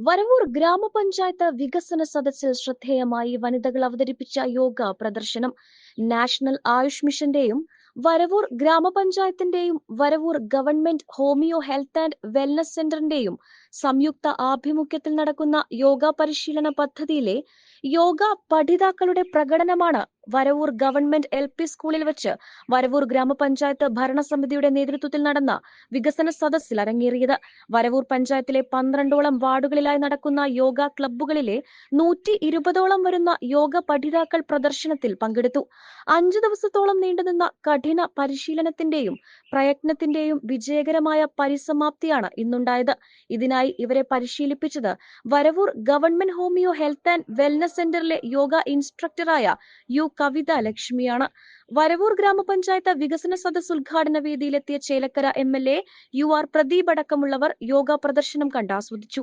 വരവൂർ ഗ്രാമപഞ്ചായത്ത് വികസന സദസ്സിൽ ശ്രദ്ധേയമായി വനിതകൾ അവതരിപ്പിച്ച യോഗ പ്രദർശനം. നാഷണൽ ആയുഷ് മിഷന്റെയും Varavoor ഗ്രാമപഞ്ചായത്തിന്റെയും Varavoor government homeo health and wellness സെന്ററിന്റെയും സംയുക്ത ആഭിമുഖ്യത്തിൽ നടക്കുന്ന യോഗ പരിശീലന പദ്ധതിയിലെ യോഗ പഠിതാക്കളുടെ പ്രകടനമാണ്. വരവൂർ ഗവൺമെന്റ് എൽ പി സ്കൂളിൽ വെച്ച് വരവൂർ ഗ്രാമപഞ്ചായത്ത് ഭരണസമിതിയുടെ നേതൃത്വത്തിൽ നടന്ന വികസന സദസ്സിൽ അരങ്ങേറിയത്. വരവൂർ പഞ്ചായത്തിലെ പന്ത്രണ്ടോളം വാർഡുകളിലായി നടക്കുന്ന യോഗ ക്ലബ്ബുകളിലെ നൂറ്റി ഇരുപതോളം വരുന്ന യോഗ പഠിതാക്കൾ പ്രദർശനത്തിൽ പങ്കെടുത്തു. അഞ്ചു ദിവസത്തോളം നീണ്ടുനിന്ന കഠിന പരിശീലനത്തിന്റെയും പ്രയത്നത്തിന്റെയും വിജയകരമായ പരിസമാപ്തിയാണ് ഇന്നുണ്ടായത്. ഇതിനായി ഇവരെ പരിശീലിപ്പിച്ചത് Varavoor government homeo health and wellness സെന്ററിലെ യോഗ ഇൻസ്ട്രക്ടറായ യു കവിത ലക്ഷ്മിയാണ്. വരവൂർ ഗ്രാമപഞ്ചായത്ത് വികസന സദസ് ഉദ്ഘാടന വേദിയിലെത്തിയ Chelakkara M L A U R Pradeep അടക്കമുള്ളവർ യോഗ പ്രദർശനം കണ്ട് ആസ്വദിച്ചു.